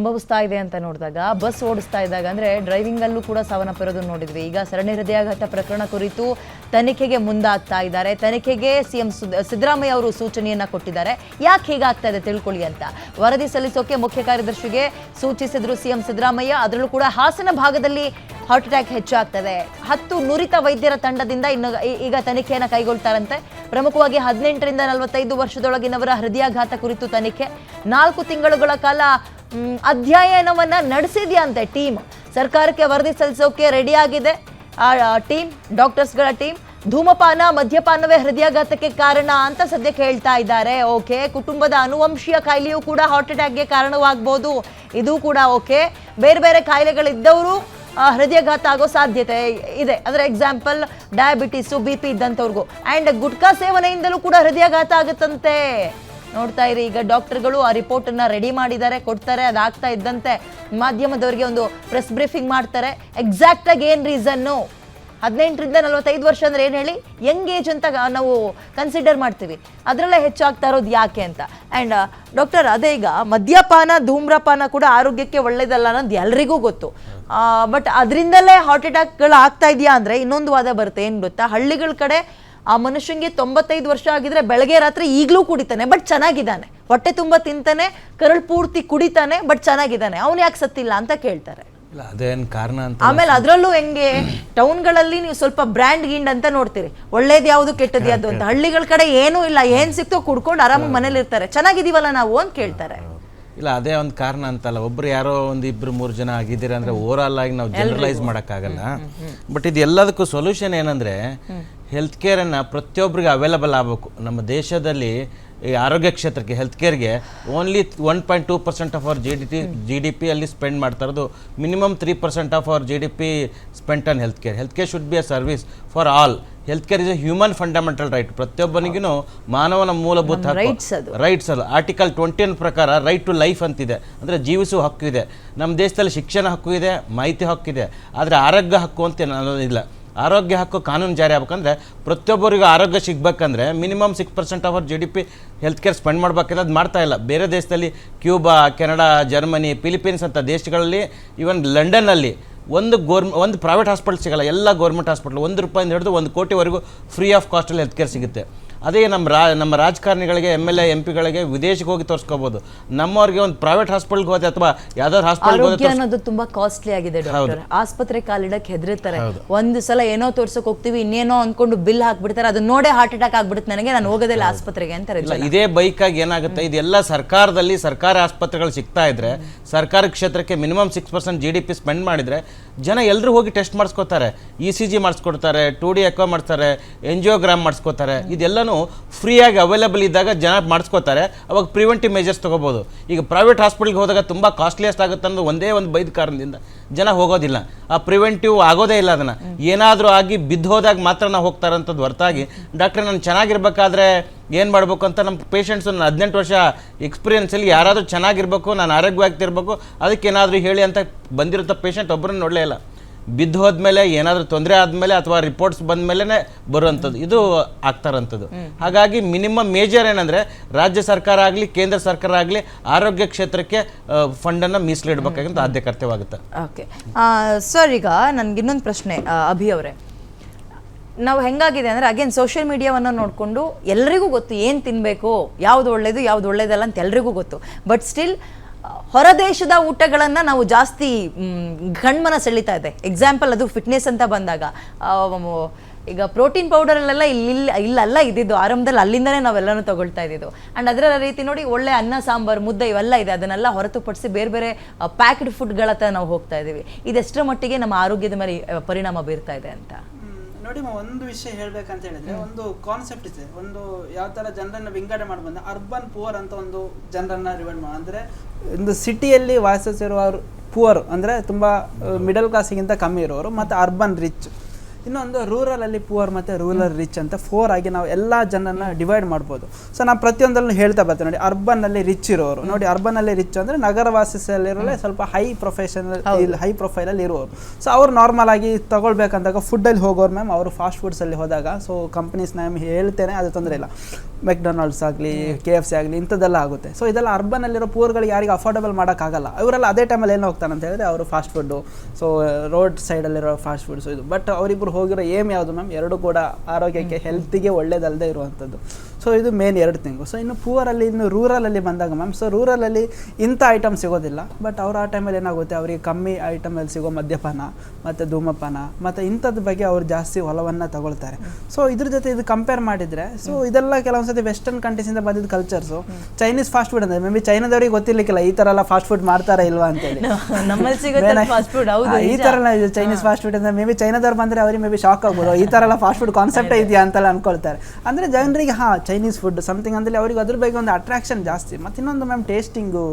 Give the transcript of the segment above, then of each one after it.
ಸಂಭವಿಸ್ತಾ ಇದೆ ಅಂತ ನೋಡಿದಾಗ, ಬಸ್ ಓಡಿಸ್ತಾ ಇದ್ದಾಗ ಅಂದ್ರೆ ಡ್ರೈವಿಂಗ್ ಅಲ್ಲೂ ಕೂಡ ಸಾವನ್ನಪ್ಪಿರೋದು ನೋಡಿದ್ವಿ. ಈಗ ಸರಣಿ ಹೃದಯಾಘಾತ ಪ್ರಕರಣ ಕುರಿತು ತನಿಖೆಗೆ ಮುಂದಾಗ್ತಾ ಇದ್ದಾರೆ. ತನಿಖೆಗೆ ಸಿಎಂ ಸಿದ್ದರಾಮಯ್ಯ ಅವರು ಸೂಚನೆಯನ್ನ ಕೊಟ್ಟಿದ್ದಾರೆ. ಯಾಕೆ ಹೀಗಾಗ್ತಾ ಇದೆ ತಿಳ್ಕೊಳ್ಳಿ ಅಂತ. ವರದಿ ಸಲ್ಲಿಸೋಕೆ ಮುಖ್ಯ ಕಾರ್ಯದರ್ಶಿಗೆ ಸೂಚಿಸಿದ್ರು ಸಿಎಂ ಸಿದ್ದರಾಮಯ್ಯ. ಅದರಲ್ಲೂ ಕೂಡ ಹಾಸನ ಭಾಗದಲ್ಲಿ ಹಾರ್ಟ್ ಅಟ್ಯಾಕ್ ಹೆಚ್ಚಾಗ್ತದೆ. ಹತ್ತು ನುರಿತ ವೈದ್ಯರ ತಂಡದಿಂದ ಇನ್ನು ಈಗ ತನಿಖೆಯನ್ನು ಕೈಗೊಳ್ತಾರಂತೆ. ಪ್ರಮುಖವಾಗಿ ಹದಿನೆಂಟರಿಂದ ನಲವತ್ತೈದು ವರ್ಷದೊಳಗಿನವರ ಹೃದಯಾಘಾತ ಕುರಿತು ತನಿಖೆ. ನಾಲ್ಕು ತಿಂಗಳುಗಳ ಕಾಲ ಅಧ್ಯಯನವನ್ನ ನಡೆಸಿದೆಯಂತೆ ಟೀಮ್? ಸರ್ಕಾರಕ್ಕೆ ವರದಿ ಸಲ್ಲಿಸೋಕೆ ರೆಡಿ ಆಗಿದೆ ಆ, ಟೀಮ್, ಡಾಕ್ಟರ್ಸ್ಗಳ ಟೀಮ್. ಧೂಮಪಾನ, ಮದ್ಯಪಾನವೇ ಹೃದಯಾಘಾತಕ್ಕೆ ಕಾರಣ ಅಂತ ಸದ್ಯಕ್ಕೆ ಹೇಳ್ತಾ ಇದ್ದಾರೆ. ಓಕೆ, ಕುಟುಂಬದ ಅನುವಂಶೀಯ ಕಾಯಿಲೆಯೂ ಕೂಡ ಹಾರ್ಟ್ ಅಟ್ಯಾಕ್ಗೆ ಕಾರಣವಾಗ್ಬೋದು. ಇದು ಕೂಡ ಓಕೆ. ಬೇರೆ ಬೇರೆ ಕಾಯಿಲೆಗಳಿದ್ದವರು ಹೃದಯಾಘಾತ ಆಗೋ ಸಾಧ್ಯತೆ ಇದೆ. ಅದರ ಎಕ್ಸಾಂಪಲ್ ಡಯಾಬಿಟಿಸು ಬಿ ಪಿ ಇದ್ದಂಥವ್ರಿಗೂ. ಆ್ಯಂಡ್ ಗುಟ್ಕಾ ಸೇವನೆಯಿಂದಲೂ ಕೂಡ ಹೃದಯಾಘಾತ ಆಗುತ್ತಂತೆ. ನೋಡ್ತಾ ಇರಿ, ಈಗ ಡಾಕ್ಟರ್ಗಳು ಆ ರಿಪೋರ್ಟ್ ಅನ್ನ ರೆಡಿ ಮಾಡಿದ್ದಾರೆ, ಕೊಡ್ತಾರೆ, ಅದಾಗ್ತಾ ಇದ್ದಂತೆ ಮಾಧ್ಯಮದವರಿಗೆ ಒಂದು ಪ್ರೆಸ್ ಬ್ರೀಫಿಂಗ್ ಮಾಡ್ತಾರೆ. ಎಕ್ಸಾಕ್ಟ್ ಆಗಿ ಏನ್ ರೀಸನ್ನು ಹದಿನೆಂಟರಿಂದ ನಲವತ್ತೈದು ವರ್ಷ ಅಂದ್ರೆ ಏನು ಹೇಳಿ? ಯಂಗ್ ಏಜ್ ಅಂತ ನಾವು ಕನ್ಸಿಡರ್ ಮಾಡ್ತೀವಿ. ಅದರಲ್ಲೇ ಹೆಚ್ಚಾಗ್ತಾ ಇರೋದು ಯಾಕೆ ಅಂತ. ಆ್ಯಂಡ್ ಡಾಕ್ಟರ್ ಅದೇ ಈಗ ಮದ್ಯಪಾನ, ಧೂಮ್ರಪಾನ ಕೂಡ ಆರೋಗ್ಯಕ್ಕೆ ಒಳ್ಳೇದಲ್ಲ ಅನ್ನೋದು ಎಲ್ರಿಗೂ ಗೊತ್ತು. ಬಟ್ ಅದರಿಂದಲೇ ಹಾರ್ಟ್ ಅಟ್ಯಾಕ್ಗಳು ಆಗ್ತಾ ಇದೆಯಾ ಅಂದರೆ ಇನ್ನೊಂದು ವಾದ ಬರುತ್ತೆ. ಏನು ಗೊತ್ತಾ? ಹಳ್ಳಿಗಳ ಕಡೆ ಆ ಮನುಷ್ಯಂಗೆ ತೊಂಬತ್ತೈದು ವರ್ಷ ಆಗಿದ್ರೆ ಬೆಳಗ್ಗೆ ರಾತ್ರಿ ಈಗಲೂ ಕುಡಿತಾನೆ ಬಟ್ ಚೆನ್ನಾಗಿದ್ದಾನೆ. ಹೊಟ್ಟೆ ತುಂಬ ತಿಂತಾನೆ ಕರಳು ಪೂರ್ತಿ ಕುಡಿತಾನೆ ಬಟ್ ಚೆನ್ನಾಗಿದ್ದಾನೆ. ಅವನು ಯಾಕೆ ಸತ್ತಿಲ್ಲ ಅಂತ ಕೇಳ್ತಾರೆ. ಇಲ್ಲ ಅದೇನು ಕಾರಣ ಅಂತ ಆಮೇಲೆ ಅದರಲ್ಲೂ ಹೆಂಗೆ ಟೌನ್ಗಳಲ್ಲಿ ನೀವು ಸ್ವಲ್ಪ ಬ್ರ್ಯಾಂಡ್ ಗಿಂಡ್ ಅಂತ ನೋಡ್ತೀರಿ. ಒಳ್ಳೇದು ಯಾವುದು ಕೆಟ್ಟದ್ದು ಯಾವುದು ಅಂತ. ಹಳ್ಳಿಗಳ ಕಡೆ ಏನೂ ಇಲ್ಲ. ಏನ್ ಸಿಕ್ತೋ ಕುಡ್ಕೊಂಡು ಆರಾಮಾಗಿ ಮನೇಲಿ ಇರ್ತಾರೆ. ಚೆನ್ನಾಗಿದೀವಲ್ಲ ನಾವು ಅಂತ ಕೇಳ್ತಾರೆ. ಇಲ್ಲ ಅದೇ ಒಂದು ಕಾರಣ ಅಂತಲ್ಲ. ಒಬ್ರು ಯಾರೋ ಒಂದು ಇಬ್ರು ಮೂರು ಜನ ಆಗಿದ್ದೀರ ಅಂದ್ರೆ ಓವರ್ ಆಲ್ ಆಗಿ ನಾವು ಜನರಲೈಸ್ ಮಾಡೋಕ್ಕಾಗಲ್ಲ. ಬಟ್ ಇದು ಎಲ್ಲದಕ್ಕೂ ಸೊಲ್ಯೂಷನ್ ಏನಂದ್ರೆ ಹೆಲ್ತ್ ಕೇರನ್ನು ಪ್ರತಿಯೊಬ್ಬರಿಗೆ ಅವೈಲಬಲ್ ಆಗಬೇಕು. ನಮ್ಮ ದೇಶದಲ್ಲಿ ಈ ಆರೋಗ್ಯ ಕ್ಷೇತ್ರಕ್ಕೆ health ಕೇರ್ಗೆ only one point two percent of our G D T G D P ಅಲ್ಲಿ ಸ್ಪೆಂಡ್ ಮಾಡ್ತಾ ಇರೋದು. Minimum three percent of our G D P spent on health care health care should be a service for all health care is a human fundamental right ಪ್ರತಿಯೊಬ್ಬನಿಗೂ ಮಾನವನ ಮೂಲಭೂತ. Rights ಅಲ್ಲ article ಟ್ವೆಂಟಿಯನ್ ಪ್ರಕಾರ right to life ಅಂತಿದೆ. ಅಂದರೆ ಜೀವಿಸುವ ಹಕ್ಕು ಇದೆ. ನಮ್ಮ ದೇಶದಲ್ಲಿ ಶಿಕ್ಷಣ ಹಕ್ಕು ಇದೆ ಮಾಹಿತಿ ಹಕ್ಕಿದೆ ಆದರೆ ಆರೋಗ್ಯ ಹಕ್ಕು ಅಂತ ಅನ್ನೋದಿಲ್ಲ ಆರೋಗ್ಯ ಹಕ್ಕು ಕಾನೂನು ಜಾರಿ ಆಗ್ಬೇಕಂದ್ರೆ ಪ್ರತಿಯೊಬ್ಬರಿಗೂ ಆರೋಗ್ಯ ಸಿಗ್ಬೇಕಂದ್ರೆ minimum six percent our G D P health care spend ಮಾಡ್ಬೇಕಂದ್ರೆ ಅದು ಮಾಡ್ತಾ ಇಲ್ಲ. ಬೇರೆ ದೇಶದಲ್ಲಿ ಕ್ಯೂಬಾ, ಕೆನಡಾ, ಜರ್ಮನಿ, ಫಿಲಿಪೀನ್ಸ್ ಅಂತ ದೇಶಗಳಲ್ಲಿ ಈವನ್ ಲಂಡನ್ನಲ್ಲಿ ಒಂದು ಗೋರ್ಮ್ ಒಂದು ಪ್ರೈವೇಟ್ ಹಾಸ್ಪಿಟಲ್ ಸಿಗಲ್ಲ, ಎಲ್ಲ ಗೌರ್ಮೆಂಟ್ ಹಾಸ್ಪಿಟಲ್ ಒಂದು ರೂಪಾಯಿಂದ ಹಿಡಿದು ಒಂದು ಕೋಟಿವರೆಗೂ ಫ್ರೀ ಆಫ್ ಕಾಸ್ಟಲ್ಲಿ ಹೆಲ್ತ್ ಕೇರ್ ಸಿಗುತ್ತೆ. ಅದೇ ನಮ್ಮ ರಾ ನಮ್ಮ ರಾಜಕಾರಣಿಗಳಿಗೆ ಎಂ ಎಲ್ ಎ ಎಂ ಪಿಗಳಿಗೆ ವಿದೇಶಕ್ಕೆ ಹೋಗಿ ತೋರಿಸ್ಕೋಬೋದು. ನಮ್ಮವ್ರಿಗೆ ಒಂದು ಪ್ರೈವೇಟ್ ಹಾಸ್ಪಿಟಲ್ಗೆ ಹೋದೆ ಅಥವಾ ಯಾವ್ದಾದ್ರು ಹಾಸ್ಪಿಟಲ್ ಆರೋಗ್ಯ ಅನ್ನೋದು ತುಂಬಾ ಕಾಸ್ಟ್ಲಿ ಆಗಿದೆ ಡಾಕ್ಟರ್ ಆಸ್ಪತ್ರೆ ಕಾಲಿಡಕ್ಕೆ ಹೆದರ್ತಾರೆ ಒಂದು ಸಲ ಏನೋ ತೋರ್ಸಕ್ ಹೋಗ್ತೀವಿ ಇನ್ನೇನೋ ಅನ್ಕೊಂಡು ಬಿಲ್ ಹಾಕ್ಬಿಡ್ತಾರೆ ಅದನ್ನ ನೋಡೇ ಹಾರ್ಟ್ ಅಟ್ಯಾಕ್ ಆಗ್ಬಿಡುತ್ತೆ ನನಗೆ ನಾನು ಹೋಗೋದಿಲ್ಲ ಆಸ್ಪತ್ರೆಗೆ ಅಂತಾರೆ ಇದೇ ಆಗಿ ಏನಾಗುತ್ತೆ ಇದೆಲ್ಲ ಸರ್ಕಾರದಲ್ಲಿ ಸರ್ಕಾರಿ ಆಸ್ಪತ್ರೆಗಳು ಸಿಗ್ತಾ ಇದ್ರೆ ಸರ್ಕಾರ ಕ್ಷೇತ್ರಕ್ಕೆ minimum six percent G D P spend ಮಾಡಿದ್ರೆ ಜನ ಎಲ್ಲರೂ ಹೋಗಿ ಟೆಸ್ಟ್ ಮಾಡಿಸ್ಕೋತಾರೆ. ಇ ಸಿ ಜಿ ಮಾಡಿಸ್ಕೊಡ್ತಾರೆ ಟು ಡಿ ಎಕೋ ಮಾಡ್ತಾರೆ ಎನ್ ಜಿಯೋಗ್ರಾಮ್ ಮಾಡಿಸ್ಕೋತಾರೆ ಇದೆಲ್ಲನೂ ಫ್ರೀಯಾಗಿ ಅವೈಲೇಬಲ್ ಇದ್ದಾಗ ಜನ ಮಾಡಿಸ್ಕೋತಾರೆ. ಅವಾಗ ಪ್ರಿವೆಂಟಿವ್ ಮೆಜರ್ಸ್ ತೊಗೋಬೋದು. ಈಗ ಪ್ರೈವೇಟ್ ಹಾಸ್ಪಿಟಲ್ಗೆ ಹೋದಾಗ ತುಂಬ ಕಾಸ್ಟ್ಲಿಯಸ್ಟ್ ಆಗುತ್ತೆ ಅನ್ನೋದು ಒಂದೇ ಒಂದು ಬೈದ ಕಾರಣದಿಂದ ಜನ ಹೋಗೋದಿಲ್ಲ. ಆ ಪ್ರಿವೆಂಟಿವ್ ಆಗೋದೇ ಇಲ್ಲ ಅದನ್ನು. ಏನಾದರೂ ಆಗಿ ಬಿದ್ದು ಹೋದಾಗ ಮಾತ್ರ ನಾವು ಹೋಗ್ತಾರಂಥದ್ದು ಹೊರತಾಗಿ. ಡಾಕ್ಟ್ರೆ ನಾನು ಚೆನ್ನಾಗಿರ್ಬೇಕಾದ್ರೆ ಏನು ಮಾಡಬೇಕು ಅಂತ ನಮ್ಮ ಪೇಷಂಟ್ಸ್ ಹದಿನೆಂಟು ವರ್ಷ ಎಕ್ಸ್ಪೀರಿಯೆನ್ಸಲ್ಲಿ ಯಾರಾದರೂ ಚೆನ್ನಾಗಿರ್ಬೇಕು, ನಾನು ಆರೋಗ್ಯವಾಗ್ತಿರ್ಬೇಕು ಅದಕ್ಕೆ ಏನಾದರೂ ಹೇಳಿ ಅಂತ ಬಂದಿರೋ ಪೇಷಂಟ್ ಒಬ್ಬರನ್ನು ನೋಡಲೇ ಇಲ್ಲ. ಬಿದ್ದು ಹೋದ್ಮೇಲೆ ಏನಾದರೂ ತೊಂದರೆ ಆದಮೇಲೆ ಅಥವಾ ರಿಪೋರ್ಟ್ಸ್ ಬಂದ ಮೇಲೆ ಬರುವಂಥದ್ದು. ಇದು ಆಗ್ತಾರಂಥದ್ದು. ಹಾಗಾಗಿ ಮಿನಿಮಮ್ ಮೇಜರ್ ಏನಂದರೆ ರಾಜ್ಯ ಸರ್ಕಾರ ಆಗಲಿ ಕೇಂದ್ರ ಸರ್ಕಾರ ಆಗಲಿ ಆರೋಗ್ಯ ಕ್ಷೇತ್ರಕ್ಕೆ ಫಂಡನ್ನು ಮೀಸಲಿಡಬೇಕಾಗಿಂತ ಆದ್ಯ ಕರ್ತವ್ಯವಾಗುತ್ತೆ ಓಕೆ ಸರ್ ಈಗ ನನ್ಗೆ ಇನ್ನೊಂದು ಪ್ರಶ್ನೆ ಅಭಿ ಅವರೇ. ನಾವು ಹೆಂಗಾಗಿದೆ ಅಂದರೆ ಅಗೇನ್ ಸೋಷಿಯಲ್ ಮೀಡಿಯಾವನ್ನು ನೋಡಿಕೊಂಡು ಎಲ್ರಿಗೂ ಗೊತ್ತು ಏನು ತಿನ್ನಬೇಕು ಯಾವ್ದು ಒಳ್ಳೇದು ಯಾವ್ದು ಒಳ್ಳೇದಲ್ಲ ಅಂತ ಎಲ್ರಿಗೂ ಗೊತ್ತು. ಬಟ್ ಸ್ಟಿಲ್ ಹೊರದೇಶದ ಊಟಗಳನ್ನು ನಾವು ಜಾಸ್ತಿ ಗಣ್ಮನ ಸೆಳೀತಾ ಇದೆ. ಎಕ್ಸಾಂಪಲ್ ಅದು ಫಿಟ್ನೆಸ್ ಅಂತ ಬಂದಾಗ ಈಗ ಪ್ರೋಟೀನ್ ಪೌಡರಲ್ಲೆಲ್ಲ ಇಲ್ಲಿ ಇಲ್ಲಲ್ಲ ಇದ್ದಿದ್ದು. ಆರಂಭದಲ್ಲಿ ಅಲ್ಲಿಂದಲೇ ನಾವೆಲ್ಲನೂ ತಗೊಳ್ತಾ ಇದ್ದಿದ್ದು. ಆ್ಯಂಡ್ ಅದರ ರೀತಿ ನೋಡಿ ಒಳ್ಳೆ ಅನ್ನ, ಸಾಂಬಾರು, ಮುದ್ದೆ ಇವೆಲ್ಲ ಇದೆ. ಅದನ್ನೆಲ್ಲ ಹೊರತುಪಡಿಸಿ ಬೇರೆ ಬೇರೆ ಪ್ಯಾಕ್ಡ್ ಫುಡ್ಗಳತ್ತ ನಾವು ಹೋಗ್ತಾ ಇದ್ದೀವಿ. ಇದೆಷ್ಟರ ಮಟ್ಟಿಗೆ ನಮ್ಮ ಆರೋಗ್ಯದ ಮೇಲೆ ಪರಿಣಾಮ ಬೀರ್ತಾ ಇದೆ ಅಂತ. ನೋಡಿ ಒಂದು ವಿಷಯ ಹೇಳ್ಬೇಕಂತ ಹೇಳಿದ್ರೆ ಒಂದು ಕಾನ್ಸೆಪ್ಟ್ ಇದೆ. ಒಂದು ಯಾವ ತರ ಜನರನ್ನ ವಿಂಗಡಣೆ ಮಾಡಿ ಬಂದ ಅರ್ಬನ್ ಪುವರ್ ಅಂತ ಒಂದು ಜನರನ್ನ ರಿವೈಂಡ್ ಮಾಡ ಅಂದ್ರೆ ಒಂದು ಸಿಟಿಯಲ್ಲಿ ವಾಸಿಸಿರುವ ಪುವರ್ ಅಂದ್ರೆ ತುಂಬಾ ಮಿಡಲ್ ಕ್ಲಾಸಿಗಿಂತ ಕಮ್ಮಿ ಇರೋರು ಮತ್ತೆ ಅರ್ಬನ್ ರಿಚ್ ಇನ್ನೊಂದು ರೂರಲ್ ಅಲ್ಲಿ ಪುವರ್ ಮತ್ತೆ ರೂರಲ್ ರಿಚ್ ಅಂತ ಫೋರ್ ಆಗಿ ನಾವು ಎಲ್ಲ ಜನರನ್ನ ಡಿವೈಡ್ ಮಾಡ್ಬೋದು. ಸೊ ನಾವು ಪ್ರತಿಯೊಂದಲ್ಲೂ ಹೇಳ್ತಾ ಬರ್ತೀವಿ ನೋಡಿ ಅರ್ಬನ್ ಅಲ್ಲಿ ರಿಚ್ ಇರೋರು. ನೋಡಿ ಅರ್ಬನ್ ಅಲ್ಲಿ ರಿಚ್ ಅಂದ್ರೆ ನಗರ ವಾಸಿಸಲಿರೋರೆ ಸ್ವಲ್ಪ ಹೈ ಪ್ರೊಫೆಷನಲ್ ಹೈ ಪ್ರೊಫೈಲ್ ಅಲ್ಲಿ ಇರುವವರು ಸೊ ಅವ್ರು ನಾರ್ಮಲ್ ಆಗಿ ತಗೊಳ್ಬೇಕಂದಾಗ ಫುಡ್ಡಲ್ಲಿ ಹೋಗೋರು ಮ್ಯಾಮ್ ಅವರು ಫಾಸ್ಟ್ ಫುಡ್ಸ್ ಅಲ್ಲಿ ಹೋದಾಗ. ಸೊ ಕಂಪ್ನೀಸ್ ನಾನು ಹೇಳ್ತೇನೆ ಅದು ತೊಂದರೆ ಇಲ್ಲ. ಮೆಕ್ಡೊನಾಲ್ಡ್ಸ್ ಆಗಲಿ ಕೆ ಎಫ್ ಸಿ ಆಗಲಿ, ಇಂಥದ್ದೆಲ್ಲ ಆಗುತ್ತೆ. ಸೊ ಇದೆಲ್ಲ ಅರ್ಬನಲ್ಲಿರೋ ಪೂರ್ಗಳಿಗೆ ಯಾರಿಗೆ ಅಫೋರ್ಡಬಲ್ ಮಾಡೋಕ್ಕಾಗಲ್ಲ. ಇವರೆಲ್ಲ ಅದೇ ಟೈಮಲ್ಲಿ ಏನು ಹೋಗ್ತಾನೆ ಅಂತ ಹೇಳಿದ್ರೆ ಅವರು ಫಾಸ್ಟ್ ಫುಡ್ಡು ಸೊ ರೋಡ್ ಸೈಡಲ್ಲಿರೋ ಫಾಸ್ಟ್ ಫುಡ್ಸ್ ಇದು. ಬಟ್ ಅವರಿಬ್ಬರು ಹೋಗಿರೋ ಏಮ್ ಯಾವುದು ಮ್ಯಾಮ್ ಎರಡೂ ಕೂಡ ಆರೋಗ್ಯಕ್ಕೆ ಹೆಲ್ತಿಗೆ ಒಳ್ಳೇದಲ್ಲದೆ ಇರುವಂಥದ್ದು. ಸೊ ಇದು ಮೇನ್ ಎರಡು ತಿಂಗು ಸೊ ಇನ್ನು ಪೂವರಲ್ಲಿ ಇನ್ನು ರೂರಲಲ್ಲಿ ಬಂದಾಗ ಮ್ಯಾಮ್ ಸೊ ರೂರಲಲ್ಲಿ ಇಂಥ ಐಟಮ್ ಸಿಗೋದಿಲ್ಲ. ಬಟ್ ಅವ್ರು ಆ ಟೈಮಲ್ಲಿ ಏನಾಗುತ್ತೆ? ಅವರಿಗೆ ಕಮ್ಮಿ ಐಟಮಲ್ಲಿ ಸಿಗೋ ಮದ್ಯಪಾನ ಮತ್ತು ಧೂಮಪಾನ ಮತ್ತು ಇಂಥದ್ದು ಬಗ್ಗೆ ಅವ್ರು ಜಾಸ್ತಿ ಒಲವನ್ನು ತಗೊಳ್ತಾರೆ. ಸೊ ಇದ್ರ ಜೊತೆ ಇದು ಕಂಪೇರ್ ಮಾಡಿದರೆ ಸೊ ಇದೆಲ್ಲ ಕೆಲವೊಂದ್ಸತಿ ವೆಸ್ಟರ್ನ್ ಕಂಟ್ರೀಸಿಂದ ಬಂದಿದ್ದ ಕಲ್ಚರ್ಸು ಚೈನೀಸ್ ಫಾಸ್ಟ್ ಫುಡ್ ಅಂದರೆ ಮೇ ಬಿ ಚೈನಾದವ್ರಿಗೆ ಗೊತ್ತಿರ್ಲಿಕ್ಕಿಲ್ಲ ಈ ಥರ ಎಲ್ಲ ಫಾಸ್ಟ್ ಫುಡ್ ಮಾಡ್ತಾರಾ ಇಲ್ವಾ ಅಂತೇಳಿ. ಈ. ಥರ ಚೈನೀಸ್ ಫಾಸ್ಟ್ ಫುಡ್ ಅಂದರೆ ಮೇ ಬಿ ಚೈನಾದವ್ರು ಬಂದರೆ ಅವ್ರಿಗೆ ಮೇ ಬಿ ಶಾಕ್ ಆಗ್ಬೋದು. ಈ ಥರ ಎಲ್ಲ ಫಾಸ್ಟ್ ಫುಡ್ ಕಾನ್ಸೆಪ್ಟ್ ಇದೆಯಾ ಅಂತೆಲ್ಲ ಅನ್ಕೊಳ್ತಾರೆ. ಅಂದರೆ ಜನರಿಗೆ ಹಾಂ ಚೈನೀಸ್ ಫುಡ್ ಸಮಥಿಂಗ್ ಅಂದರೆ ಅವ್ರಿಗೆ ಅದ್ರ ಬಗ್ಗೆ ಒಂದು ಅಟ್ರಾಕ್ಷನ್ ಜಾಸ್ತಿ. ಮತ್ತು ಇನ್ನೊಂದು ಮ್ಯಾಮ್ ಟೇಸ್ಟಿಂಗು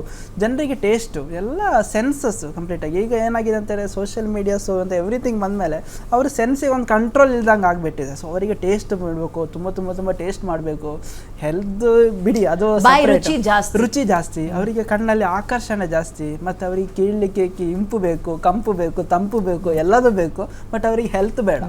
ಜನರಿಗೆ ಟೇಸ್ಟು ಎಲ್ಲ ಸೆನ್ಸಸ್ ಕಂಪ್ಲೀಟಾಗಿ ಈಗ ಏನಾಗಿದೆ ಅಂತಾರೆ ಸೋಷಿಯಲ್ ಮೀಡಿಯಾಸು ಅಂತ ಎವ್ರಿಥಿಂಗ್ ಬಂದಮೇಲೆ ಅವ್ರ ಸೆನ್ಸಿಗೆ ಒಂದು ಕಂಟ್ರೋಲ್ ಇಲ್ದಂಗೆ ಆಗಿಬಿಟ್ಟಿದೆ. ಸೊ ಅವರಿಗೆ ಟೇಸ್ಟ್ ಮಾಡಬೇಕು ತುಂಬ ತುಂಬ ತುಂಬ ಟೇಸ್ಟ್ ಮಾಡಬೇಕು. ಹೆಲ್ತ್ ಬಿಡಿ ಅದು ರುಚಿ ಜಾಸ್ತಿ. ರುಚಿ ಜಾಸ್ತಿ. ಅವರಿಗೆ ಕಣ್ಣಲ್ಲಿ ಆಕರ್ಷಣೆ ಜಾಸ್ತಿ. ಮತ್ತು ಅವರಿಗೆ ಕೀಳಲಿಕ್ಕೆ ಇಂಪು ಬೇಕು ಕಂಪು ಬೇಕು ತಂಪು ಬೇಕು ಎಲ್ಲದೂ ಬೇಕು. ಬಟ್ ಅವರಿಗೆ ಹೆಲ್ತ್ ಬೇಡ.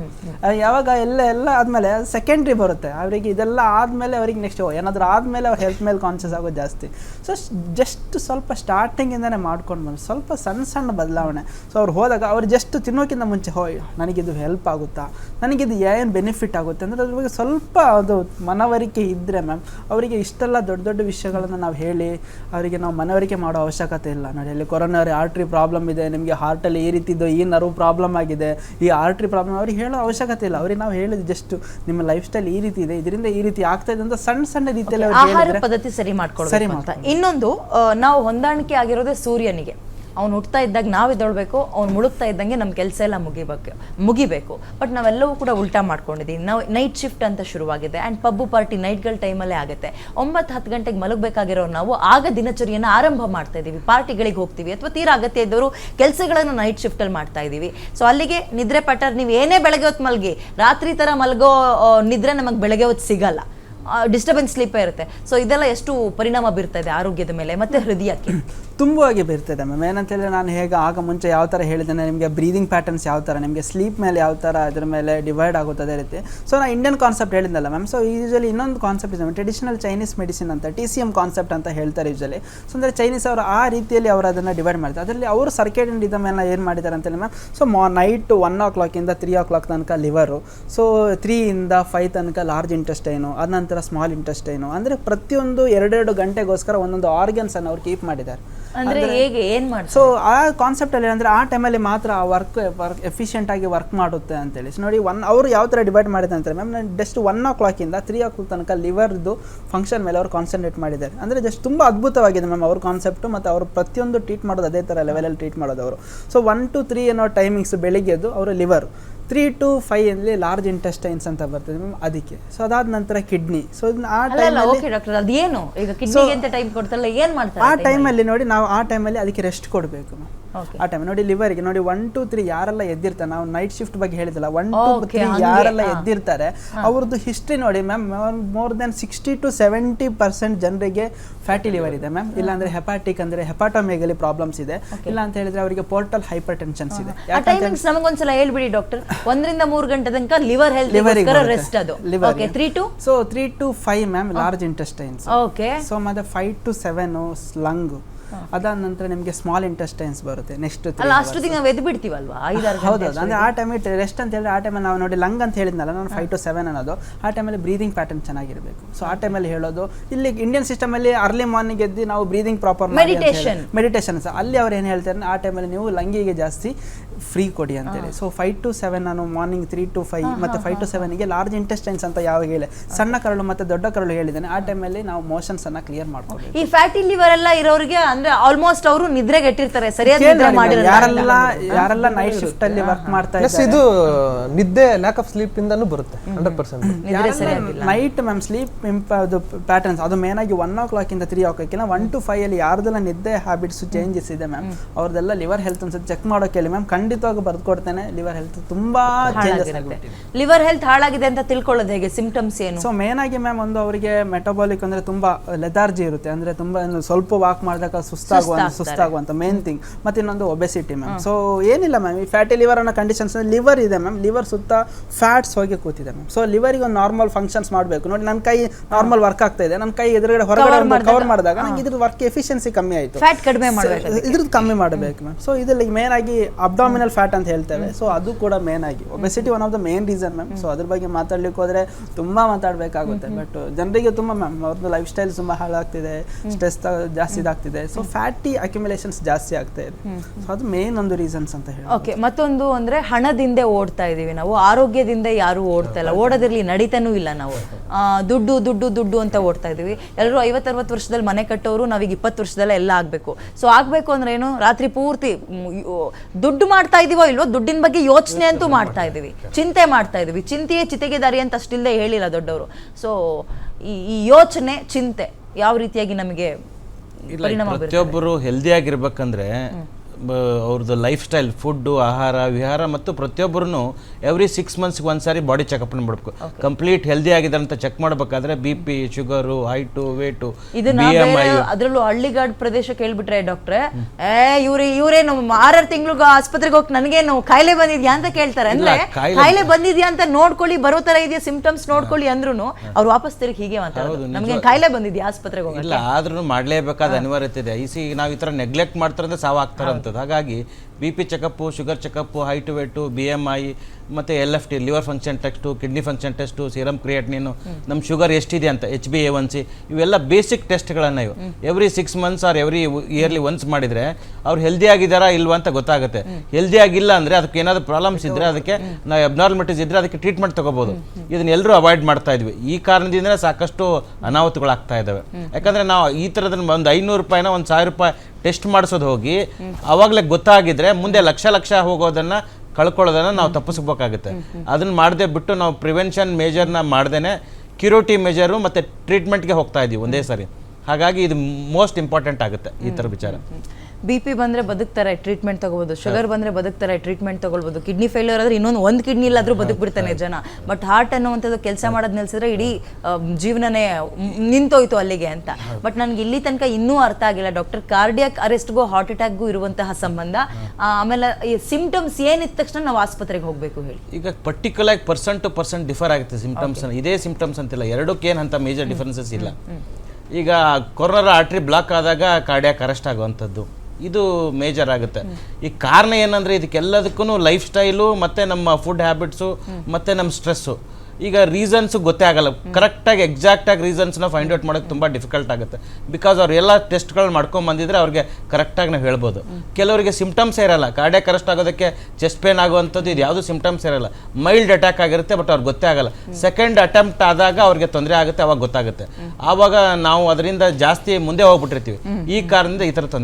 ಯಾವಾಗ ಎಲ್ಲ ಎಲ್ಲ ಆದಮೇಲೆ ಸೆಕೆಂಡ್ರಿ ಬರುತ್ತೆ. ಅವರಿಗೆ ಇದೆಲ್ಲ ಆದಮೇಲೆ ಅವರಿಗೆ ನೆಕ್ಸ್ಟ್ ಏನಾದರೂ ಆದಮೇಲೆ ಅವ್ರ ಹೆಲ್ತ್ ಮೇಲೆ ಕಾನ್ಷಿಯಸ್ ಆಗೋದು ಜಾಸ್ತಿ. ಸೊ ಜಸ್ಟ್ ಸ್ವಲ್ಪ ಸ್ಟಾರ್ಟಿಂಗಿಂದನೇ ಮಾಡ್ಕೊಂಡು ಬಂದು, ಸ್ವಲ್ಪ ಸಣ್ಣ ಸಣ್ಣ ಬದಲಾವಣೆ. ಸೊ ಅವ್ರು ಹೋದಾಗ ಅವ್ರು ಜಸ್ಟ್ ತಿನ್ನೋಕ್ಕಿಂತ ಮುಂಚೆ ಹೋಯ್ ನನಗಿದು ಹೆಲ್ಪ್ ಆಗುತ್ತಾ? ನನಗಿದು ಏನು ಬೆನಿಫಿಟ್ ಆಗುತ್ತೆ? ಅಂದರೆ ಅದ್ರ ಬಗ್ಗೆ ಸ್ವಲ್ಪ ಅದು ಮನವರಿಕೆ ಇದ್ದರೆ ಮ್ಯಾಮ್ ಅವರಿಗೆ ಇಷ್ಟೆಲ್ಲ ದೊಡ್ಡ ದೊಡ್ಡ ವಿಷಯಗಳನ್ನು ನಾವು ಹೇಳಿ, ಅವರಿಗೆ ನಾವು ಮನವರಿಕೆ ಮಾಡೋ ಅವಶ್ಯಕತೆ ಇಲ್ಲ. ನೋಡಿ, ಅಲ್ಲಿ ಕೊರೋನರಿ ಆರ್ಟ್ರಿ ಪ್ರಾಬ್ಲಮ್ ಇದೆ, ನಿಮಗೆ ಹಾರ್ಟಲ್ಲಿ ಈ ರೀತಿದ್ದು ಈ ನರ್ವ್ ಪ್ರಾಬ್ಲಮ್ ಆಗಿದೆ, ಈ ಆರ್ಟ್ರಿ ಪ್ರಾಬ್ಲಮ್ ಅವ್ರಿಗೆ ಹೇಳೋ ಅವಶ್ಯಕತೆ ಇಲ್ಲ. ಅವ್ರಿಗೆ ನಾವು ಹೇಳಿದ್ದು ಜಸ್ಟ್ ನಿಮ್ಮ ಲೈಫ್ ಸ್ಟೈಲ್ ಈ ರೀತಿ ಇದೆ, ಇದರಿಂದ ಈ ರೀತಿ ಆಗ್ತಾ ಅಂತ ಸಣ್ಣ ಸಣ್ಣ ರೀತಿಯಲ್ಲಿ ಆಹಾರ ಪದ್ಧತಿ ಸರಿ ಮಾಡ್ಕೊಳ್ಬೇಕು ಅಂತ. ಇನ್ನೊಂದು ನಾವು ಹೊಂದಾಣಿಕೆ ಆಗಿರೋದೇ ಸೂರ್ಯನಿಗೆ. ಅವ್ನು ಹುಟ್ತಾ ಇದ್ದಾಗ ನಾವು ಎದ್ದೊಳ್ಬೇಕು ಅವ್ನು ಮುಳುಗ್ತಾ ಇದ್ದಂಗೆ ನಮ್ಮ ಕೆಲಸ ಎಲ್ಲ ಮುಗಿಬೇಕು ಮುಗಿಬೇಕು. ಬಟ್ ನಾವೆಲ್ಲವೂ ಕೂಡ ಉಲ್ಟಾ ಮಾಡ್ಕೊಂಡಿದ್ದೀವಿ ನಾವು ನೈಟ್ ಶಿಫ್ಟ್ ಅಂತ ಶುರುವಾಗಿದೆ. ಆ್ಯಂಡ್ ಪಬ್ಬು ಪಾರ್ಟಿ ನೈಟ್ಗಳ ಟೈಮಲ್ಲೇ ಆಗುತ್ತೆ. ಒಂಬತ್ತು ಹತ್ತು ಗಂಟೆಗೆ ಮಲಗಬೇಕಾಗಿರೋ ನಾವು ಆಗ ದಿನಚರಿಯನ್ನು ಆರಂಭ ಮಾಡ್ತಾ ಇದ್ದೀವಿ ಪಾರ್ಟಿಗಳಿಗೆ ಹೋಗ್ತೀವಿ. ಅಥವಾ ತೀರಾ ಅಗತ್ಯ ಇದ್ದವರು ಕೆಲಸಗಳನ್ನು ನೈಟ್ ಶಿಫ್ಟಲ್ಲಿ ಮಾಡ್ತಾ ಇದ್ದೀವಿ ಸೊ ಅಲ್ಲಿಗೆ ನಿದ್ರೆ ಪಟರ್ ನೀವು ಏನೇ ಬೆಳಗ್ಗೆ ಹೊತ್ತು ಮಲಗಿ ರಾತ್ರಿ ಥರ ಮಲಗೋ ನಿದ್ರೆ ನಮಗೆ ಬೆಳಗ್ಗೆ ಹೊತ್ತು ಸಿಗಲ್ಲ. ಡಿಸ್ಟರ್ಬೆನ್ಸ್ ಸ್ಲೀಪೇ ಇರುತ್ತೆ. ಸೊ ಇದೆಲ್ಲ ಎಷ್ಟು ಪರಿಣಾಮ ಬೀರ್ತಾ ಇದೆ ಆರೋಗ್ಯದ ಮೇಲೆ ಮತ್ತೆ ಹೃದಯಕ್ಕೆ? ತುಂಬವಾಗಿ ಬೀರ್ತದೆ ಮ್ಯಾಮ್. ಏನಂತ ಹೇಳಿದ್ರೆ ನಾನು ಹೇಗೆ ಆಗ ಮುಂಚೆ ಯಾವ ಥರ ಹೇಳಿದ್ದೇನೆ, ನಿಮಗೆ ಬ್ರೀದಿಂಗ್ ಪ್ಯಾಟರ್ನ್ಸ್ ಯಾವ ಥರ, ನಿಮಗೆ ಸ್ಲೀಪ್ ಮೇಲೆ ಯಾವ ಥರ ಅದ್ರ ಮೇಲೆ ಡಿವೈಡ್ ಆಗುತ್ತೆ ಅದೇ ರೀತಿ. ಸೊ ನಾನು ಇಂಡಿಯನ್ ಕಾನ್ಸೆಪ್ಟ್ ಹೇಳಿದ್ದಲ್ಲ ಮ್ಯಾಮ್. ಸೊ ಯೂಶಲಿ ಇನ್ನೊಂದು ಕಾನ್ಸೆಪ್ಟ್ ಇದೆ ಟ್ರೆಡಿಷನಲ್ ಚೈನೀಸ್ ಮೆಡಿಸಿನ್ ಅಂತ ಟಿ ಸಿ ಎಂ ಕಾನ್ಸೆಪ್ಟ್ ಅಂತ ಹೇಳ್ತಾರೆ ಯೂಶಲಿ ಸೊ ಅಂದರೆ ಚೈನೀಸ್ ಅವರು ಆ ರೀತಿಯಲ್ಲಿ ಅವರು ಅದನ್ನು ಡಿವೈಡ್ ಮಾಡ್ತಾರೆ. ಅದರಲ್ಲಿ ಅವರು ಸರ್ಕೇಡಿಯನ್ ರಿದಮ್ ಎಲ್ಲ ಏನು ಮಾಡಿದ್ದಾರೆ ಅಂತೇಳಿ ಮ್ಯಾಮ್. ಸೊ ಮಾ ನೈಟ್ ಒನ್ ಓ ಕ್ಲಾಕಿಂದ ತ್ರೀ ಓ ಕ್ಲಾಕ್ ತನಕ ಲಿವರು ಸೊ ತ್ರೀಯಿಂದ ಫೈವ್ ತನಕ ಲಾರ್ಜ್ ಇಂಟೆಸ್ಟೈನು ಅದ ನಂತರ ಸ್ಮಾಲ್ ಇಂಟೆಸ್ಟೈನು ಅಂದರೆ ಪ್ರತಿಯೊಂದು ಎರಡೆರಡು ಗಂಟೆಗೋಸ್ಕರ ಒಂದೊಂದು ಆರ್ಗನ್ಸನ್ನು ಅವ್ರು ಕೀಪ್ ಮಾಡಿದ್ದಾರೆ. ಅಂದ್ರೆ ಹೇಗೆ ಏನ್ ಮಾಡ್ತಾರೆ? ಸೊ ಆ ಕಾನ್ಸೆಪ್ಟಲ್ಲಿ ಅಂದ್ರೆ ಆ ಟೈಮಲ್ಲಿ ಮಾತ್ರ ಆ ವರ್ಕ್ ವರ್ಕ್ ಎಫಿಷಿಯೆಂಟ್ ಆಗಿ ವರ್ಕ್ ಮಾಡುತ್ತೆ ಅಂತೇಳಿ. ಸೊ ನೋಡಿ ಒನ್ ಅವರು ಯಾವ ಥರ ಡಿವೈಡ್ ಮಾಡಿದೆ ಅಂತಾರೆ ಮ್ಯಾಮ್ ನಾನು ಜಸ್ಟ್ ಒನ್ ಓ ಕ್ಲಾಕಿಂದ ತ್ರೀ ಓ ಕ್ಲಾಕ್ ತನಕ ಲಿವರ್ದು ಫಂಕ್ಷನ್ ಮೇಲೆ ಅವರು ಕಾನ್ಸಂಟ್ರೇಟ್ ಮಾಡಿದ್ದಾರೆ. ಅಂದ್ರೆ ಜಸ್ಟ್ ತುಂಬಾ ಅದ್ಭುತವಾಗಿದೆ ಮ್ಯಾಮ್ ಅವ್ರ ಕಾನ್ಸೆಪ್ಟ್ ಮತ್ತು ಅವರು ಪ್ರತಿಯೊಂದು ಟ್ರೀಟ್ ಮಾಡೋದು ಅದೇ ಥರ ಲೆವೆಲಲ್ಲಿ ಟ್ರೀಟ್ ಮಾಡೋದು ಅವರು. ಸೊ ಒನ್ ಟು ತ್ರೀ ಅನ್ನೋ ಟೈಮಿಂಗ್ಸ್ ಬೆಳಿಗ್ಗೆದ್ದು ಅವರು ಲಿವರ್ ತ್ರೀ ಟು ಫೈವ್ ಅಲ್ಲಿ ಲಾರ್ಜ್ ಇಂಟೆಸ್ಟೈನ್ಸ್ ಅಂತ ಬರ್ತದೆ ಮ್ಯಾಮ್ ಅದಕ್ಕೆ. ಸೊ ಅದಾದ ನಂತರ ಕಿಡ್ನಿ. ಸೊ ಆ ಟೈಮ್ ಅಲ್ಲ ಓಕೆ ಡಾಕ್ಟರ್ ಅದೇನು? ಈಗ ಕಿಡ್ನಿಗೆ ಅಂತ ಟೈಮ್ ಕೊಡ್ತಾರಲ್ಲ ಮಾಡ್ತಾರೆ ಆ ಟೈಮಲ್ಲಿ ನೋಡಿ ನಾವು ಆ ಟೈಮಲ್ಲಿ ಅದಕ್ಕೆ ರೆಸ್ಟ್ ಕೊಡಬೇಕು ಮ್ಯಾಮ್. ಆ ಟೈಮ್ ನೋಡಿ ಲಿವರ್ಗೆ ನೋಡಿ ಒನ್ ಟು ತ್ರೀ ಯಾರೆಲ್ಲ ಎದ್ದಿರ್ತಾರೆ? ನಾವು ನೈಟ್ ಶಿಫ್ಟ್ ಬಗ್ಗೆ ಹೇಳಿದಲ್ಲ ಒನ್ ಟು ತ್ರೀ ಯಾರೆಲ್ಲ. ಎದ್ದಿರ್ತಾರೆ? ಅವ್ರದ್ದು ಹಿಸ್ಟ್ರಿ ನೋಡಿ ma'am more than sixty to seventy percent ಜನರಿಗೆ ಫ್ಯಾಟಿ ಲಿವರ್ ಇದೆ ಮ್ಯಾಮ್ ಇಲ್ಲಾಂದ್ರೆ ಹೆಪಾಟಿಕ್ ಅಂದ್ರೆ ಹೆಪಾಟೋಮೆಗಲಿ ಪ್ರಾಬ್ಲಮ್ಸ್ ಇದೆ. ಇಲ್ಲ ಅಂತ ಹೇಳಿದ್ರೆ ಅವರಿಗೆ ಪೋರ್ಟಲ್ ಹೈಪರ್ ಟೆನ್ಷನ್ಸ್ ಇದೆ. ಟೈಮಿಂಗ್ಸ್ ನಮಗೊಂದ್ಸಲ ಹೇಳ್ಬಿಡಿ ಡಾಕ್ಟರ್ ಒಂದರಿಂದ ಮೂರು ಗಂಟೆ ತನಕ ಲಿವರ್ ಹೆಲ್ತ್ ರೆಸ್ಟ್ ಅದು. Okay three to so three to five ma'am large intestines okay so ಮತ್ತೆ ಫೈವ್ ಟು ಸೆವೆನ್ ಲಂಗ್ ಅದಾದ ನಂತರ ನಿಮಗೆ ಸ್ಮಾಲ್ ಇಂಟೆಸ್ಟೈನ್ಸ್ ಬರುತ್ತೆ ನೆಕ್ಸ್ಟ್ ಲಾಸ್ಟಿಗೆ ನಾವು ಎದ್ದು ಬಿಡ್ತೀವಲ್ವಾ ಐದಾರು ಹೌದೌದು ಅಂದ್ರೆ ಆ ಟೈಮ್ ರೆಸ್ಟ್ ಅಂತ ಹೇಳಿದ್ರೆ ಆ ಟೈಮಲ್ಲಿ ನಾವು ನೋಡಿ ಲಂಗ್ ಅಂತ ಹೇಳಿದ್ನಲ್ಲ ನಾನು ಫೈವ್ ಟು ಸೆವೆನ್ ಅನ್ನೋದು ಆ ಟೈಮಲ್ಲಿ ಬ್ರೀದಿಂಗ್ ಪ್ಯಾಟರ್ನ್ ಚೆನ್ನಾಗಿರಬೇಕು. ಸೊ ಆ ಟೈಮಲ್ಲಿ ಹೇಳೋದು ಇಲ್ಲಿ ಇಂಡಿಯನ್ ಸಿಸ್ಟಮಲ್ಲಿ ಅರ್ಲಿ ಮಾರ್ನಿಂಗ್ ಎದ್ದು ನಾವು ಬ್ರೀದಿಂಗ್ ಪ್ರಾಪರ್ ಮೆಡಿಟೇಷನ್ ಮೆಡಿಟೇಷನ್ ಅಲ್ಲಿ ಅವ್ರು ಏನು ಹೇಳ್ತಾರೆ ಆ ಟೈಮಲ್ಲಿ ನೀವು ಲಂಗಿಗೆ ಜಾಸ್ತಿ ಫ್ರೀ ಕೊಡಿ ಅಂತೇಳಿ. ಸೊ ಫೈವ್ ಟು ಸೆವೆನ್ ನಾನು ಮಾರ್ನಿಂಗ್ ತ್ರೀ ಟು ಫೈವ್ ಮತ್ತೆ ಫೈವ್ ಟು ಸೆವೆನ್ಗೆ ಲಾರ್ಜ್ ಇಂಟೆಸ್ಟೈನ್ಸ್ ಅಂತ ಯಾವಾಗ ಹೇಳಿ. ಸಣ್ಣ ಕರಳು ಮತ್ತೆ ದೊಡ್ಡ ಕರಳು ಹೇಳಿದ್ದಾನೆ. ಆ ಟೈಮಲ್ಲಿ ನಾವು ಮೋಷನ್ಸ್ ಅನ್ನ ಕ್ಲಿಯರ್ ಮಾಡ್ಕೊಬೇಕು. ಈ ಫ್ಯಾಟಿ ಲಿವರ್ ಎಲ್ಲ ಇರೋರಿಗೆ ಅಂದ್ರೆ ಆಲ್ಮೋಸ್ಟ್ ಅವರು ನಿದ್ರೆಗೆ ಇಟ್ಟಿರ್ತಾರೆ ಸರಿಯಾದ ಕೇಳಿ ನಿದ್ರೆ ಮಾಡಿರಲ್ಲ ಯಾರೆಲ್ಲ ಯಾರೆಲ್ಲ ನೈಟ್ ಶಿಫ್ಟ್ ಅಲ್ಲಿ ವರ್ಕ್ ಮಾಡ್ತಾ ಇದ್ದಾರೆ. ಇದು ನಿದ್ದೆ ಲ್ಯಾಕ್ ಆಫ್ ಸ್ಲೀಪ್ ಇಂದಾನು ಬರುತ್ತೆ ಹಂಡ್ರೆಡ್ ಪರ್ಸೆಂಟ್ ನಿದ್ರೆ ಸರಿಯಾಗಿಲ್ಲ ನೈಟ್ ಮ್ಯಾಮ್ ಸ್ಲೀಪ್ ಅದು ಪ್ಯಾಟರ್ನ್ಸ್ ಅದು ಮೇನ್ ಆಗಿ ಒನ್ ಓ ಕ್ಲಾಕ್ ಇಂದ three o'clock one to five ಅಲ್ಲಿ ಯಾರ್ದೆಲ್ಲ ನಿದ್ದೆ ಹ್ಯಾಬಿಟ್ಸ್ ಚೇಂಜಸ್ ಇದೆ ಮ್ಯಾಮ್ ಅವ್ರದೆಲ್ಲ ಲಿವರ್ ಹೆಲ್ತ್ ಅನ್ಸುತ್ತೆ. ಚೆಕ್ ಮಾಡೋಕೆ ಹೇಳಿ ಮ್ಯಾಮ್ ಖಂಡಿತ ಖಂಡಿತವಾಗಿ ಬರ್ದ್ಕೊಡ್ತೇನೆ ಲಿವರ್ ಹೆಲ್ತ್ ತುಂಬಾ ಚೇಂಜಸ್ ಲಿವರ್ ಹೆಲ್ತ್ ಹಾಳಾಗಿದೆ ಅಂತ ತಿಳ್ಕೊಳ್ಳೋದು ಹೇಗೆ? ಸಿಂಪ್ಟಮ್ಸ್ ಏನು? ಸೊ ಮೇನ್ ಆಗಿ ಮ್ಯಾಮ್ ಒಂದು ಅವರಿಗೆ ಮೆಟಬಾಲಿಕ್ ಅಂದ್ರೆ ತುಂಬಾ ಲೆದಾರ್ಜಿ ಇರುತ್ತೆ. ಅಂದ್ರೆ ತುಂಬಾ ಸ್ವಲ್ಪ ವಾಕ್ ಮಾಡಿದಾಗ ಸುಸ್ತಾಗುವ ಸುಸ್ತಾಗುವಂತ ಮೇನ್ ಥಿಂಗ್ ಮತ್ತೆ ಇನ್ನೊಂದು ಒಬೆಸಿಟಿ ಮ್ಯಾಮ್ ಸೊ ಏನಿಲ್ಲ ಮ್ಯಾಮ್ ಈ ಫ್ಯಾಟಿ ಲಿವರ್ ಅನ್ನೋ ಕಂಡೀಷನ್ಸ್ ಲಿವರ್ ಇದೆ ಮ್ಯಾಮ್ ಲಿವರ್ ಸುತ್ತ ಫ್ಯಾಟ್ಸ್ ಹೋಗಿ ಕೂತಿದೆ ಮ್ಯಾಮ್ ಸೊ ಲಿವರಿಗೆ ಒಂದು ನಾರ್ಮಲ್ ಫಂಕ್ಷನ್ಸ್ ಮಾಡಬೇಕು. ನೋಡಿ ನನ್ನ ಕೈ ನಾರ್ಮಲ್ ವರ್ಕ್ ಆಗ್ತಾ ಇದೆ. ನನ್ನ ಕೈ ಎದುರುಗಡೆ ಹೊರಗಡೆ ಕವರ್ ಮಾಡಿದಾಗ? ನನಗೆ ಇದ್ರ ವರ್ಕ್ ಎಫಿಷಿಯನ್ಸಿ ಕಮ್ಮಿ ಆಯಿತು. ಫ್ಯಾಟ್ ಕಡಿಮೆ ಮಾಡಬೇಕು ಇದ್ರದ್ದು ಕಮ್ಮಿ ಮಾಡಬೇಕು ಮ್ಯಾಮ್ ಸೊ ಇದರಲ್ಲಿ ಮೇನ್ ಆಗಿ ಅಬ್ಡಾಮಿನಲ್ ಫ್ಯಾಟ್ ಅಂತ ಹೇಳ್ತೇವೆ. ಸೊ ಅದು ಕೂಡ ಮೇನ್ ಆಗಿ. Obesity one of the main reason ma'am so ಅದ್ರ ಬಗ್ಗೆ ಮಾತಾಡ್ಲಿಕ್ಕೆ ಹೋದ್ರೆ ತುಂಬಾ ಮಾತಾಡ್ಬೇಕಾಗುತ್ತೆ. ಬಟ್ ಜನರಿಗೆ ತುಂಬಾ ಮ್ಯಾಮ್ ಅವ್ರದ್ದು ಲೈಫ್ ಸ್ಟೈಲ್ ತುಂಬಾ ಹಾಳಾಗ್ತಿದೆ ಸ್ಟ್ರೆಸ್ ಜಾಸ್ತಿ ಇದಾಗ್ತಿದೆ. ಸೊ ಫ್ಯಾಟಿ ಅಕ್ಯುಮುಲೇಷನ್ಸ್ ಜಾಸ್ತಿ ಆಗ್ತಾ ಇದೆ. ಸೊ ಅದು ಮೇನ್ ಒಂದು ರೀಸನ್ಸ್ ಅಂತ ಹೇಳಿ ಓಕೆ ಮತ್ತೊಂದು ಅಂದ್ರೆ ಹಣದಿಂದ ಓಡ್ತಾ ಇದೀವಿ ನಾವು. ಆರೋಗ್ಯದಿಂದ ಯಾರು ಓಡ್ತಾ ಇಲ್ಲ. ಓಡೋದಿರ್ಲಿ ನಡೀತಾನೂ ಇಲ್ಲ ನಾವು. ದುಡ್ಡು ದುಡ್ಡು ದುಡ್ಡು ಅಂತ ಓಡ್ತಾ ಇದೀವಿ. ಎಲ್ಲರೂ ಐವತ್ತರವತ್ತು ವರ್ಷದಲ್ಲಿ ಮನೆ ಕಟ್ಟೋರು ನಾವೀಗ ಇಪ್ಪತ್ತು ವರ್ಷದಲ್ಲ ಎಲ್ಲ ಆಗಬೇಕು. ಸೊ ಆಗಬೇಕು ಅಂದ್ರೆ ಏನು? ರಾತ್ರಿ ಪೂರ್ತಿ ದುಡ್ಡು ಮಾಡಿ ಮಾಡ್ತಾ ಇದೀವೋ ಇಲ್ವೋ ದುಡ್ಡಿನ ಬಗ್ಗೆ ಯೋಚನೆ ಅಂತೂ ಮಾಡ್ತಾ ಇದೀವಿ. ಚಿಂತೆ ಮಾಡ್ತಾ ಇದೀವಿ. ಚಿಂತೆಯೇ ಚಿತೆಗೆ ದಾರಿ ಅಂತ ಅಷ್ಟಿಲ್ಲದೆ ಹೇಳಿಲ್ಲ ದೊಡ್ಡವರು. ಸೊ ಈ ಈ ಯೋಚನೆ ಚಿಂತೆ ಯಾವ ರೀತಿಯಾಗಿ ನಮಗೆ ಇಲ್ಲ? ಪ್ರತಿಯೊಬ್ಬರು ಹೆಲ್ದಿ ಆಗಿರ್ಬೇಕಂದ್ರೆ ಅವ್ರದ್ದು ಲೈಫ್ ಸ್ಟೈಲ್ ಫುಡ್ಡು ಆಹಾರ ವಿಹಾರ ಮತ್ತು ಪ್ರತಿಯೊಬ್ಬರೂ ಎವ್ರಿ ಸಿಕ್ಸ್ ಮಂತ್ಸ್ಗೆ ಒಂದ್ಸಾರಿ ಬಾಡಿ ಚೆಕಪ್ ಮಾಡಬೇಕು. ಕಂಪ್ಲೀಟ್ ಹೆಲ್ದಿ ಆಗಿದೆ ಅಂತ ಚೆಕ್ ಮಾಡಬೇಕಾದ್ರೆ B P sugar height weight ಅದ್ರಲ್ಲೂ ಹಳ್ಳಿಗಾಡ್ ಪ್ರದೇಶ ಕೇಳ್ಬಿಟ್ರೆ ಡಾಕ್ಟ್ರೆ ಏ ಇವ್ರಿ ಇವ್ರೇನು ಆರಾರು ತಿಂಗಳು ಆಸ್ಪತ್ರೆಗೆ ಹೋಗಿ ನನಗೇನು ಕಾಯಿಲೆ ಬಂದಿದ್ಯಾ ಅಂತ ಕೇಳ್ತಾರೆ. ಅಂದ್ರೆ ಕಾಯಿಲೆ- ಬಂದಿದ್ಯಾ ಅಂತ ನೋಡ್ಕೊಳ್ಳಿ ಬರೋ ತರ ಇದೆಯಾ ಸಿಂಪ್ಟಮ್ಸ್ ನೋಡ್ಕೊಳ್ಳಿ ಅಂದ್ರೂ ಅವ್ರು ವಾಪಸ್ ತಿರುಗಿ ಹೀಗೆ ಮಾತಾಡೋದು. ನಮ್ಗೆ ಕಾಯಿಲೆ ಬಂದಿದ್ಯಾ ಆಸ್ಪತ್ರೆಗೆ ಹೋಗಿ ಇಲ್ಲ ಆದ್ರೂ ಮಾಡಲೇಬೇಕಾದ ಅನಿವಾರ್ಯತೆ ಇದೆ. ಈ ಸಿ ನಾವು ಈ ತರ ನೆಗ್ಲೆಕ್ಟ್ ಮಾಡ್ತಾರೆ ಅಂದ್ರೆ ಸಾವು ಆಗ್ತಾರಂಥದ್ದು ಹಾಗಾಗಿ B P checkup sugar checkup height weight B M I ಮತ್ತು L F T liver function test kidney function test serum creatinine ನಮ್ಮ ಶುಗರ್ ಎಷ್ಟಿದೆ ಅಂತ H B A one C ಇವೆಲ್ಲ ಬೇಸಿಕ್ ಟೆಸ್ಟ್ಗಳನ್ನು ಇವು. Every six months or every yearly once ಮಾಡಿದರೆ ಅವ್ರು healthy ಆಗಿದ್ದಾರಾ ಇಲ್ವಾ ಅಂತ ಗೊತ್ತಾಗುತ್ತೆ. ಹೆಲ್ದಿ ಆಗಿಲ್ಲ ಅಂದರೆ ಅದಕ್ಕೆ ಏನಾದರೂ ಪ್ರಾಬ್ಲಮ್ಸ್ ಇದ್ದರೆ ಅದಕ್ಕೆ ನಾವು ಅಬ್ನಾರ್ಮಲಿಟೀಸ್ ಇದ್ದರೆ ಅದಕ್ಕೆ ಟ್ರೀಟ್ಮೆಂಟ್ ತಗೋಬೋದು. ಇದನ್ನ ಎಲ್ಲರೂ ಅವಾಯ್ಡ್ ಮಾಡ್ತಾ ಇದ್ವಿ. ಈ ಕಾರಣದಿಂದ ಸಾಕಷ್ಟು ಅನಾಹುತಗಳಾಗ್ತಾ ಇದ್ದಾವೆ. ಯಾಕಂದರೆ ನಾವು ಈ ಥರದ ಒಂದು ಐನೂರು ರೂಪಾಯಿನ ಒಂದು ಸಾವಿರ ರೂಪಾಯಿ ಟೆಸ್ಟ್ ಮಾಡಿಸೋದು ಹೋಗಿ ಅವಾಗಲೇ ಗೊತ್ತಾಗಿದ್ರೆ ಮುಂದೆ ಲಕ್ಷ ಲಕ್ಷ ಹೋಗೋದನ್ನ ಕಳ್ಕೊಳ್ಳೋದನ್ನ ನಾವು ತಪ್ಪಿಸ್ಬೇಕಾಗುತ್ತೆ. ಅದನ್ನ ಮಾಡದೆ ಬಿಟ್ಟು ನಾವು ಪ್ರಿವೆನ್ಷನ್ ಮೇಜರ್ನ ಮಾಡ್ದೇನೆ ಕ್ಯೂರಿಟಿ ಮೇಜರು ಮತ್ತು ಟ್ರೀಟ್ಮೆಂಟ್ಗೆ ಹೋಗ್ತಾ ಇದೀವಿ ಒಂದೇ ಸರಿ. ಹಾಗಾಗಿ ಇದು ಮೋಸ್ಟ್ ಇಂಪಾರ್ಟೆಂಟ್ ಆಗುತ್ತೆ ಈ ಥರ ವಿಚಾರ. ಬಿ ಪಿ ಬಂದ್ರೆ ಬದುಕ್ತಾರೆ ಟ್ರೀಟ್ಮೆಂಟ್ ತಗೋಬಹುದು ಶುಗರ್ ಬಂದ್ರೆ ಬದುಕ್ತಾರೆ ಟ್ರೀಟ್ಮೆಂಟ್ ತಗೊಳ್ಬೋದು. ಕಿಡ್ನಿ ಫೇಲ್ಯೂರ್ ಆದ್ರೆ ಇನ್ನೊಂದು ಒಂದು ಕಿಡ್ನಿ ಇಲ್ಲಾದ್ರೂ ಬದುಕ್ಬಿಡ್ತಾನೆ ಜನ. ಬಟ್ ಹಾರ್ಟ್ ಅನ್ನುವಂಥದ್ದು ಕೆಲಸ ಮಾಡೋದು ನಿಲ್ಸಿದ್ರೆ ಇಡೀ ಜೀವನನೇ ನಿಂತೋಯ್ತು ಅಲ್ಲಿಗೆ ಅಂತ. ಬಟ್ ನನಗೆ ಇಲ್ಲಿ ತನಕ ಇನ್ನೂ ಅರ್ಥ ಆಗಿಲ್ಲ. ಡಾಕ್ಟರ್ ಕಾರ್ಡಿಯಾಕ್ ಅರೆಸ್ಟ್ಗೂ ಹಾರ್ಟ್ ಅಟ್ಯಾಕ್ಗೂ ಇರುವಂತಹ ಸಂಬಂಧ. ಆಮೇಲೆ ಈ ಸಿಂಪ್ಟಮ್ಸ್ ಏನಿದ ತಕ್ಷಣ ನಾವು ಆಸ್ಪತ್ರೆಗೆ ಹೋಗ್ಬೇಕು ಹೇಳಿ. ಈಗ particular percent to percent differ ಆಗುತ್ತೆ ಸಿಂಪ್ಟಮ್ಸ್ ಇದೇ ಸಿಂಪ್ಟಮ್ಸ್ ಅಂತಿಲ್ಲ. ಎರಡಕ್ಕೆ ಅಂತ ಮೇಜರ್ ಡಿಫರೆನ್ಸಸ್ ಇಲ್ಲ. ಈಗ ಕೊರೋನಾ ಆರ್ಟ್ರಿ ಬ್ಲಾಕ್ ಆದಾಗ ಕಾರ್ಡಿಯಾಕ್ ಅರೆಸ್ಟ್ ಆಗುವಂಥದ್ದು. ಇದು ಮೇಜರ್ ಆಗುತ್ತೆ. ಈ ಕಾರಣ ಏನಂದ್ರೆ ಇದಕ್ಕೆಲ್ಲದಕ್ಕೂ ಲೈಫ್ ಸ್ಟೈಲು ಮತ್ತೆ ನಮ್ಮ ಫುಡ್ ಹ್ಯಾಬಿಟ್ಸು ಮತ್ತೆ ನಮ್ಮ ಸ್ಟ್ರೆಸ್ಸು ಈಗ ರೀಸನ್ಸ್ ಗೊತ್ತೇ ಆಗಲ್ಲ. ಕರೆಕ್ಟಾಗಿ ಎಕ್ಸಾಕ್ಟಾಗಿ ರೀಸನ್ಸ್ನ ಫೈಂಡ್ ಔಟ್ ಮಾಡೋಕ್ಕೆ ತುಂಬ ಡಿಫಿಕಲ್ಟ್ ಆಗುತ್ತೆ. ಬಿಕಾಸ್ ಅವ್ರು ಎಲ್ಲ ಟೆಸ್ಟ್ಗಳು ಮಾಡ್ಕೊಂಡು ಬಂದಿದ್ರೆ ಅವ್ರಿಗೆ ಕರೆಕ್ಟಾಗಿ ನಾವು ಹೇಳ್ಬೋದು. ಕೆಲವರಿಗೆ ಸಿಂಪ್ಟಮ್ಸ್ ಇರಲ್ಲ. ಕಾರ್ಡಿಯಾಕ್ ಅರೆಸ್ಟ್ ಆಗೋದಕ್ಕೆ ಚೆಸ್ಟ್ ಪೇನ್ ಆಗುವಂಥದ್ದು ಇದು ಯಾವುದು ಸಿಂಪ್ಟಮ್ಸ್ ಇರಲ್ಲ. ಮೈಲ್ಡ್ ಅಟ್ಯಾಕ್ ಆಗಿರುತ್ತೆ ಬಟ್ ಅವ್ರಿಗೆ ಗೊತ್ತೇ ಆಗಲ್ಲ. ಸೆಕೆಂಡ್ ಅಟೆಂಪ್ಟ್ ಆದಾಗ ಅವ್ರಿಗೆ ತೊಂದರೆ ಆಗುತ್ತೆ, ಅವಾಗ ಗೊತ್ತಾಗುತ್ತೆ. ಆವಾಗ ನಾವು ಅದರಿಂದ ಜಾಸ್ತಿ ಮುಂದೆ ಹೋಗ್ಬಿಟ್ಟಿರ್ತೀವಿ. ಈ ಕಾರಣದಿಂದ ಈ ಥರ